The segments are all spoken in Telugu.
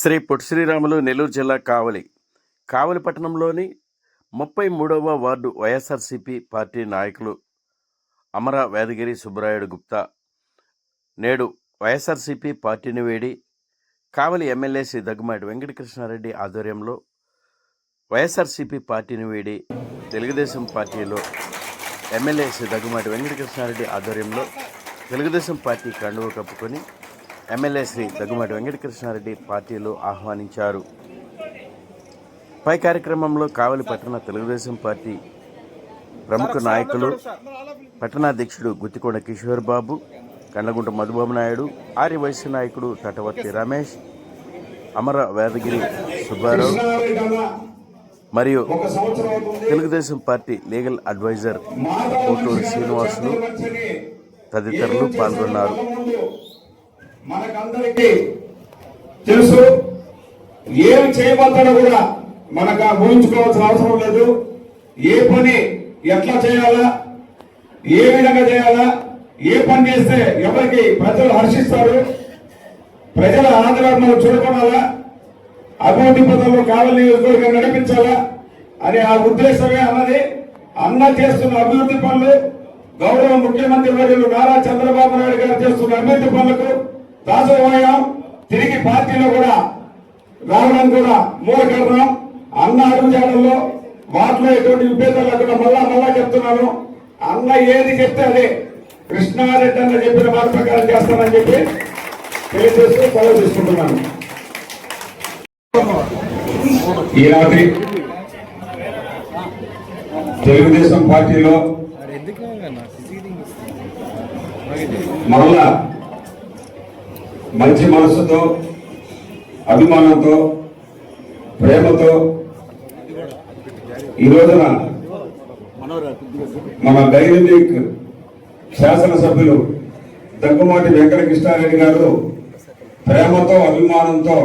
శ్రీ పొట్టి శ్రీరాములు నెల్లూరు జిల్లా కావలి కావలి పట్టణంలోని ముప్పై మూడవ వార్డు వైఎస్ఆర్సిపి పార్టీ నాయకులు అమర వేదగిరి సుబ్బరాయుడు గుప్తా నేడు వైఎస్ఆర్సిపి పార్టీని వేడి కావలి ఎమ్మెల్యే శ్రీ దగ్గుమాటి వెంకటకృష్ణారెడ్డి ఆధ్వర్యంలో వైఎస్ఆర్సిపి పార్టీని వేడి తెలుగుదేశం పార్టీలో ఎమ్మెల్యే శ్రీ దగ్గుమాటి వెంకటకృష్ణారెడ్డి ఆధ్వర్యంలో తెలుగుదేశం పార్టీ కండువ కప్పుకొని ఎమ్మెల్యే శ్రీ దగ్గుమాటి వెంకటకృష్ణారెడ్డి పార్టీలో ఆహ్వానించారు. పై కార్యక్రమంలో కావలి పట్టణ తెలుగుదేశం పార్టీ ప్రముఖ నాయకులు పట్టణాధ్యక్షుడు గుత్తికొండ కిషోర్ బాబు కండ్లగుంట మధుబాబు నాయుడు ఆర్య వైశ్య నాయకుడు తటవర్తి రమేష్ అమర వేదగిరి సుబ్బారావు మరియు Telugu Desam party legal adviser Koturu Srinivasulu తదితరులు పాల్గొన్నారు. మనకందరికీ తెలుసు ఏం చేయబోతాడో కూడా మనకు ఆ ఊహించుకోవాల్సిన అవసరం లేదు. ఏ పని ఎట్లా చేయాలా? ఏ విధంగా చేయాలా? ఏ పని చేస్తే ఎవరికి ప్రజలు హర్షిస్తారు? ప్రజల ఆదరణ చూడకోవాలా అభివృద్ధి పదంలో కావలి నియోజకవర్గం నడిపించాలా? అనే ఆ ఉద్దేశమే అన్నది అన్న చేస్తున్న అభివృద్ధి పనులు గౌరవ ముఖ్యమంత్రి వర్యులు నారా చంద్రబాబు నాయుడు గారు చేస్తున్న అభివృద్ధి పనులకు దాసోహం తిరిగి పార్టీలో కూడా రావడం కూడా మూల అన్న అడుగుజాడల్లో వాటిలో ఎటువంటి విభేదాలు లేకుండా మళ్ళా మళ్ళా చెప్తున్నాను. అన్న ఏది చెప్తే అదే. కృష్ణారెడ్డి అన్న చెప్పిన మాట ప్రకారం చేస్తానని చెప్పి తెలియజేస్తూ సెలవు తీసుకుంటున్నాను. ఈ రాత్రి తెలుగుదేశం పార్టీలో మరలా మంచి మనసుతో అభిమానంతో ప్రేమతో ఈ రోజున మన డైనమిక్ శాసనసభ్యులు దగ్గుమాటి వెంకటకృష్ణారెడ్డి గారు ప్రేమతో అభిమానంతో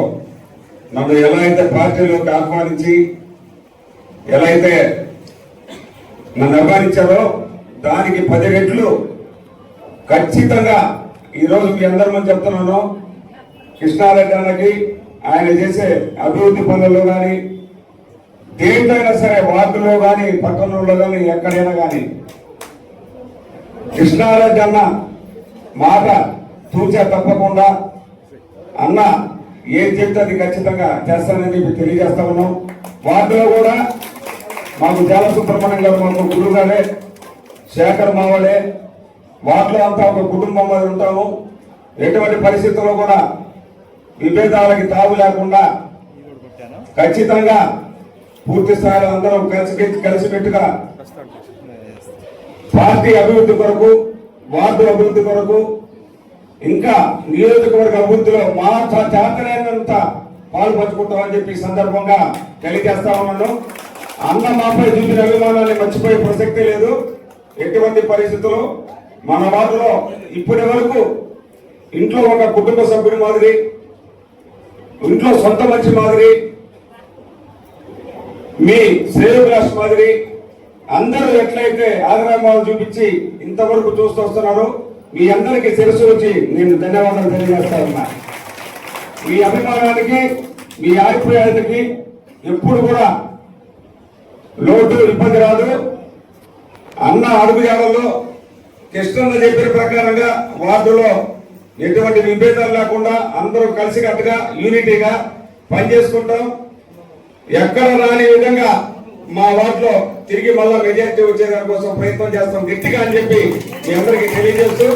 నన్ను ఎలా అయితే పార్టీలోకి ఆహ్వానించి ఎలా అయితే నన్ను అభిమానించారో దానికి పది రెట్లు ఖచ్చితంగా ఈరోజు మీ అందరి ముందు చెప్తున్నాను కృష్ణారెడ్డి అన్నకి ఆయన చేసే అభివృద్ధి పనుల్లో కానీ దేంటైనా సరే వార్డులో కానీ పట్టణంలో కానీ ఎక్కడైనా కానీ కృష్ణారెడ్డి అన్న మాట తూచా తప్పకుండా అన్న ఏం చెప్తే అది ఖచ్చితంగా చేస్తానని చెప్పి తెలియజేస్తా ఉన్నాం. వార్డులో కూడా మాకు చాలా సుబ్రహ్మణ్యం గారు మాకు గురువుగారే శేఖర్ మావడే వాటిలో అంతా ఒక కుటుంబం మీద ఉంటాము. ఎటువంటి పరిస్థితుల్లో కూడా విభేదాలకి తావు లేకుండా ఖచ్చితంగా పూర్తి స్థాయిలో అందరం కలిసి కలిసిపెట్టుగా పార్టీ అభివృద్ధి కొరకు వార్డు అభివృద్ధి కొరకు ఇంకా నియోజకవర్గ అభివృద్ధిలో మా చేతనైనంత పాలు పంచుకుంటామని చెప్పి సందర్భంగా తెలియజేస్తా ఉన్నాను. అన్న మాపై చూపిన అభిమానాన్ని మర్చిపోయే ప్రసక్తే లేదు. ఎటువంటి పరిస్థితుల్లో మన వార్డులో ఇప్పటి వరకు ఇంట్లో ఒక కుటుంబ సభ్యుడి మాదిరి ఇంట్లో సొంత మంచి మాదిరి మీ శ్రేయోభిలాష్ మాదిరి అందరూ ఎట్లయితే ఆదరామాలు చూపించి ఇంతవరకు చూస్తూ వస్తున్నారో మీ అందరికీ తెలుసు వచ్చి నేను ధన్యవాదాలు తెలియజేస్తానన్నా మీ అభిమానానికి మీ ఆప్యాయతకి ఎప్పుడు కూడా లోటు ఇబ్బంది రాదు. అన్న అడుగుజాడల్లో కృష్ణన్న చెప్పిన ప్రకారంగా వార్డులో ఎటువంటి విభేదాలు లేకుండా అందరూ కలిసికట్టుగా యూనిటీగా పనిచేసుకుంటాం. ఎక్కడ రాని విధంగా మా వార్డులో తిరిగి మళ్ళా మెజార్టీ వచ్చేదాని కోసం ప్రయత్నం చేస్తాం గట్టిగా అని చెప్పి మీ అందరికీ తెలియజేస్తూ